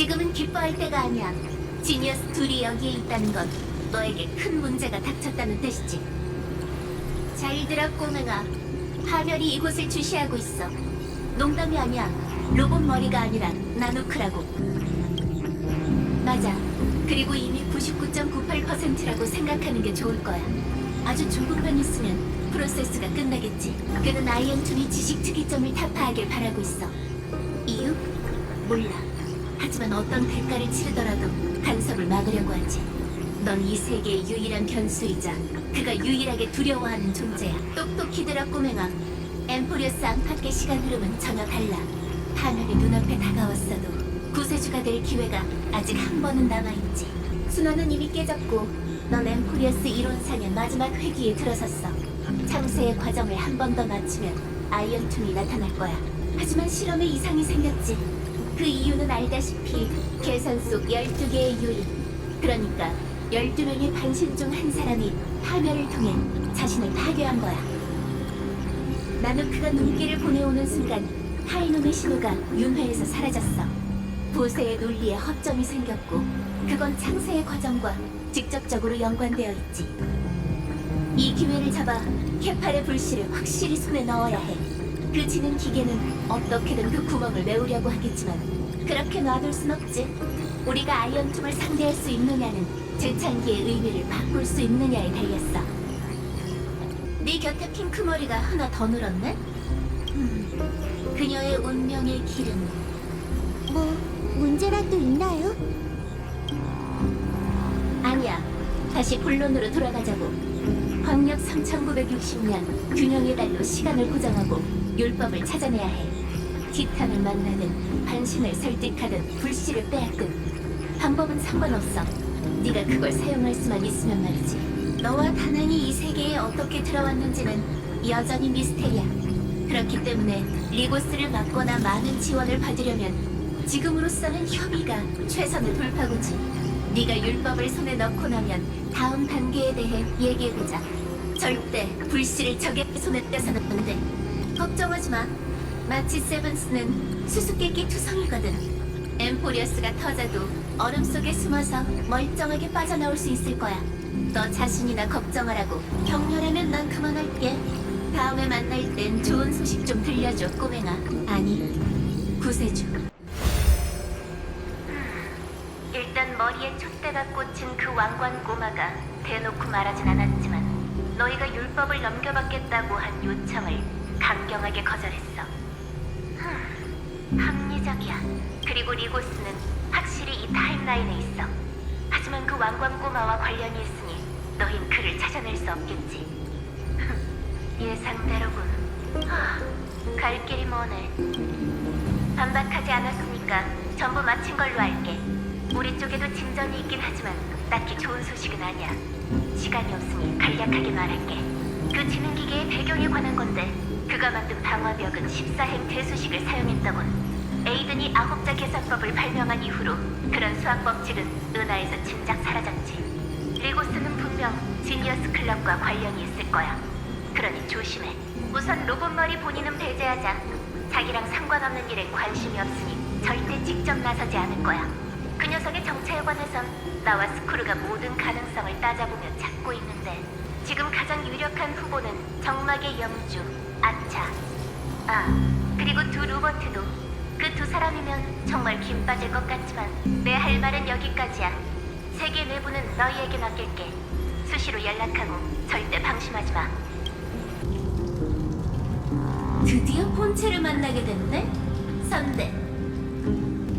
지금은 기뻐할 때가 아니야. 지니어스 둘이 여기에 있다는 건 너에게 큰 문제가 닥쳤다는 뜻이지. 잘 들어 꼬맹아. 파멸이 이곳을 주시하고 있어. 농담이 아니야. 로봇 머리가 아니라 나누크라고. 맞아. 그리고 이미 99.98%라고 생각하는 게 좋을 거야. 아주 조금만 있으면 프로세스가 끝나겠지. 그는 아이언툰이 지식 특이점을 타파하길 바라고 있어. 이유? 몰라. 하지만 어떤 대가를 치르더라도 간섭을 막으려고 하지. 넌 이 세계의 유일한 변수이자 그가 유일하게 두려워하는 존재야. 똑똑히 들어 꼬맹아. 엠포리어스 안팎의 시간 흐름은 전혀 달라. 파멸이 눈앞에 다가왔어도 구세주가 될 기회가 아직 한 번은 남아있지. 순환은 이미 깨졌고 넌 엠포리어스 이론상의 마지막 회기에 들어섰어. 창세의 과정을 한 번 더 맞추면 아이언툰이 나타날 거야. 하지만 실험에 이상이 생겼지. 그 이유는 알다시피 계산 속 12개의 유인. 그러니까 12명의 반신 중 한 사람이 파멸을 통해 자신을 파괴한 거야. 나누크가 눈길을 보내오는 순간 하이놈의 신호가 윤회에서 사라졌어. 보세의 논리에 허점이 생겼고 그건 창세의 과정과 직접적으로 연관되어 있지. 이 기회를 잡아 케팔의 불씨를 확실히 손에 넣어야 해. 그 지능 기계는 어떻게든 그 구멍을 메우려고 하겠지만 그렇게 놔둘 순 없지. 우리가 아이언tum을 상대할 수 있느냐는 재창기의 의미를 바꿀 수 있느냐에 달렸어. 네 곁에 핑크머리가 하나 더 늘었네? 음, 그녀의 운명의 길은 뭐 문제라도 있나요? 아니야. 다시 본론으로 돌아가자고. 광력 3960년 균형의 달로 시간을 고정하고 율법을 찾아내야 해. 티탄을 만나든 반신을 설득하든 불씨를 빼앗든 방법은 상관없어. 네가 그걸 사용할 수만 있으면 말이지. 너와 다낭이 이 세계에 어떻게 들어왔는지는 여전히 미스테리야. 그렇기 때문에 리고스를 막거나 많은 지원을 받으려면 지금으로서는 협의가 최선의 돌파구지. 네가 율법을 손에 넣고 나면 다음 단계에 대해 얘기해보자. 절대 불씨를 적의 손에 떼서는 안 돼. 걱정하지 마. 마치 세븐스는 수수께끼 투성이거든. 엠포리어스가 터져도 얼음 속에 숨어서 멀쩡하게 빠져나올 수 있을 거야. 너 자신이나 걱정하라고. 격렬하면 난 그만할게. 다음에 만날 땐 좋은 소식 좀 들려줘, 꼬맹아. 아니, 구세주. 일단 머리에 촛대가 꽂힌 그 왕관 꼬마가 대놓고 말하진 않았지만 너희가 율법을 넘겨받겠다고 한 요청을 강경하게 거절했어. 흠, 합리적이야. 그리고 리고스는 확실히 이 타임라인에 있어. 하지만 그 왕관 꼬마와 관련이 있으니 너흰 그를 찾아낼 수 없겠지. 흠, 예상대로군. 하, 갈 길이 머네. 반박하지 않았으니까 전부 마친 걸로 알게. 우리 쪽에도 진전이 있긴 하지만 딱히 좋은 소식은 아니야. 시간이 없으니 간략하게 말할게. 그 지능기계의 배경에 관한 건데 그가 만든 방화벽은 14행 대수식을 사용했다곤. 에이든이 아홉자 계산법을 발명한 이후로 그런 수학 법칙은 은하에서 진작 사라졌지. 리고스는 분명 지니어스 클럽과 관련이 있을 거야. 그러니 조심해. 우선 로봇머리 본인은 배제하자. 자기랑 상관없는 일에 관심이 없으니 절대 직접 나서지 않을 거야. 그 녀석의 정체에 관해선 나와 스크루가 모든 가능성을 따져보며 찾고 있는데 지금 가장 유력한 후보는 정막의 영주 아차. 아 그리고 두 로버트도 그 두 사람이면 정말 김 빠질 것 같지만 내 할 말은 여기까지야. 세계 내부는 너희에게 맡길게. 수시로 연락하고 절대 방심하지 마. 드디어 본체를 만나게 됐네? 선대.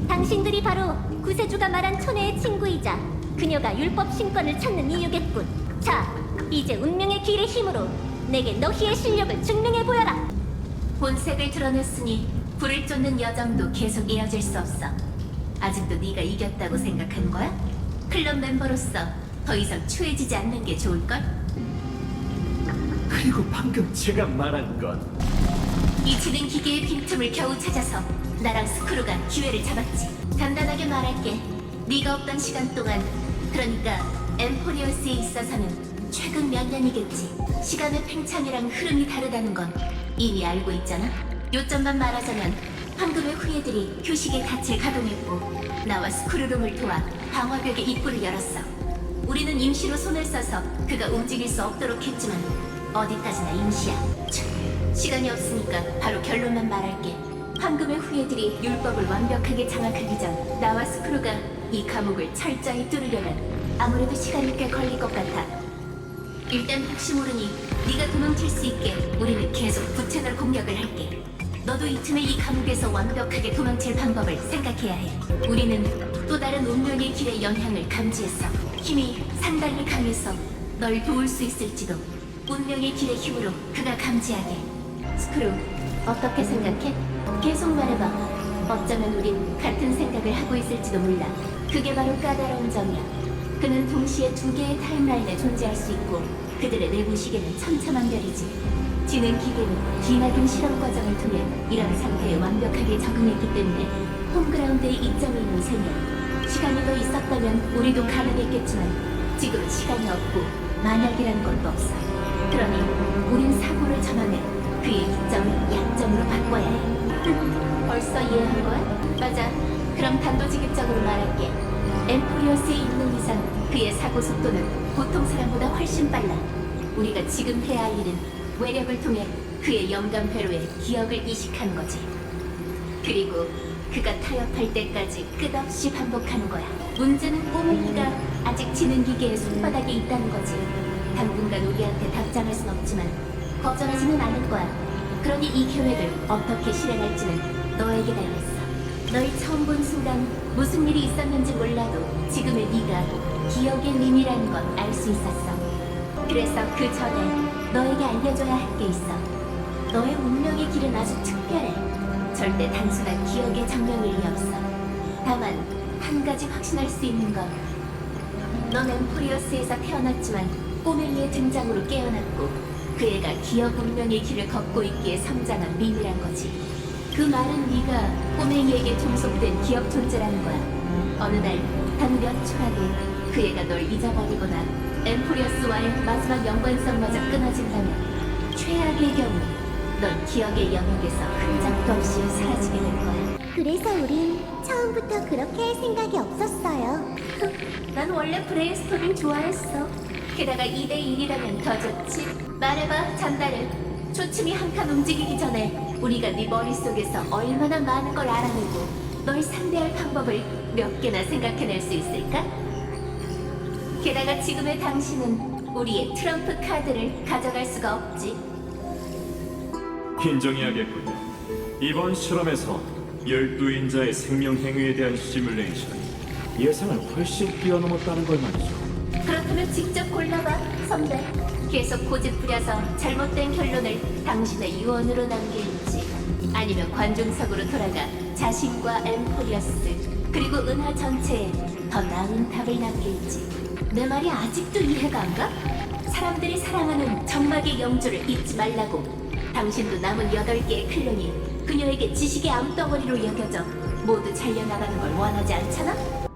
당신들이 바로 구세주가 말한 초내의 친구이자 그녀가 율법 신권을 찾는 이유겠군. 자, 이제 운명의 길의 힘으로 내게 너희의 실력을 증명해 보여라. 본색을 드러냈으니 불을 쫓는 여정도 계속 이어질 수 없어. 아직도 네가 이겼다고 생각하는 거야? 클럽 멤버로서 더 이상 추해지지 않는 게 좋을걸? 그리고 방금 제가 말한 건 이 지능 기계의 빈틈을 겨우 찾아서 나랑 스크루가 기회를 잡았지. 간단하게 말할게. 네가 없던 시간 동안, 그러니까 엠포리어스에 있어서는 최근 몇 년이겠지. 시간의 팽창이랑 흐름이 다르다는 건 이미 알고 있잖아. 요점만 말하자면 황금의 후예들이 교식의 닻을 가동했고 나와 스크루룸을 도와 방화벽의 입구를 열었어. 우리는 임시로 손을 써서 그가 움직일 수 없도록 했지만 어디까지나 임시야. 참, 시간이 없으니까 바로 결론만 말할게. 황금의 후예들이 율법을 완벽하게 장악하기 전 나와 스크루가 이 감옥을 철저히 뚫으려면 아무래도 시간이 꽤 걸릴 것 같아. 일단 혹시 모르니 네가 도망칠 수 있게 우리는 계속 부채널 공격을 할게. 너도 이 틈에 이 감옥에서 완벽하게 도망칠 방법을 생각해야 해. 우리는 또 다른 운명의 길의 영향을 감지했어. 힘이 상당히 강해서 널 도울 수 있을지도. 운명의 길의 힘으로 그가 감지하게. 스크루, 어떻게 생각해? 계속 말해봐. 어쩌면 우린 같은 생각을 하고 있을지도 몰라. 그게 바로 까다로운 점이야. 그는 동시에 두 개의 타임라인에 존재할 수 있고 그들의 내부 시계는 천차만별이지. 지능 기계는 기나긴 실험 과정을 통해 이런 상태에 완벽하게 적응했기 때문에 홈그라운드에 이점이 있는 셈이야. 시간이 더 있었다면 우리도 가능했겠지만 지금은 시간이 없고 만약이라는 것도 없어. 그러니 우린 사고를 전환해 그의 이점을 약점으로 바꿔야 해. 벌써 이해한 거야? 맞아. 그럼 단도직입적으로 말할게. 엠포리어스에 있는 이상 그의 사고 속도는 보통 사람보다 훨씬 빨라. 우리가 지금 해야 할 일은 외력을 통해 그의 영감 회로에 기억을 이식하는 거지. 그리고 그가 타협할 때까지 끝없이 반복하는 거야. 문제는 꼬맹이가 아직 지능 기계의 손바닥에 있다는 거지. 당분간 우리한테 답장할 순 없지만 걱정하지는 않을 거야. 그러니 이 계획을 어떻게 실행할지는 너에게 달렸어. 널 처음 본 순간 무슨 일이 있었는지 몰라도 지금의 네가 기억의 님이라는 건 알 수 있었어. 그래서 그 전에 너에게 알려줘야 할 게 있어. 너의 운명의 길은 아주 특별해. 절대 단순한 기억의 장면일 리 없어. 다만 한 가지 확신할 수 있는 건 넌 엠포리어스에서 태어났지만 꼬맹이의 등장으로 깨어났고 그 애가 기억 운명의 길을 걷고 있기에 성장한 민이란 거지. 그 말은 네가 꼬맹이에게 종속된 기억 존재라는 거야. 어느 날 단 몇 초라도 그 애가 널 잊어버리거나 엠포리어스와의 마지막 연관성마저 끊어진다면 최악의 경우 넌 기억의 영역에서 흔적도 없이 사라지게 될 거야. 그래서 우린 처음부터 그렇게 할 생각이 없었어요. 난 원래 브레인스토밍 좋아했어. 게다가 2대 1이라면 더 좋지. 말해봐, 잔다르. 초침이 한 칸 움직이기 전에 우리가 네 머릿속에서 얼마나 많은 걸 알아내고 널 상대할 방법을 몇 개나 생각해낼 수 있을까? 게다가 지금의 당신은 우리의 트럼프 카드를 가져갈 수가 없지. 인정해야겠군요. 이번 실험에서 열두 인자의 생명 행위에 대한 시뮬레이션 예상을 훨씬 뛰어넘었다는 걸 말이죠. 그렇다면 직접 골라봐, 선배. 계속 고집 부려서 잘못된 결론을 당신의 유언으로 남길지, 아니면 관중석으로 돌아가 자신과 엠포리어스 그리고 은하 전체에 더 나은 답을 남길지. 내 말이 아직도 이해가 안 가? 사람들이 사랑하는 정막의 영주를 잊지 말라고. 당신도 남은 여덟 개의 클론이 그녀에게 지식의 암덩어리로 여겨져 모두 잘려나가는 걸 원하지 않잖아?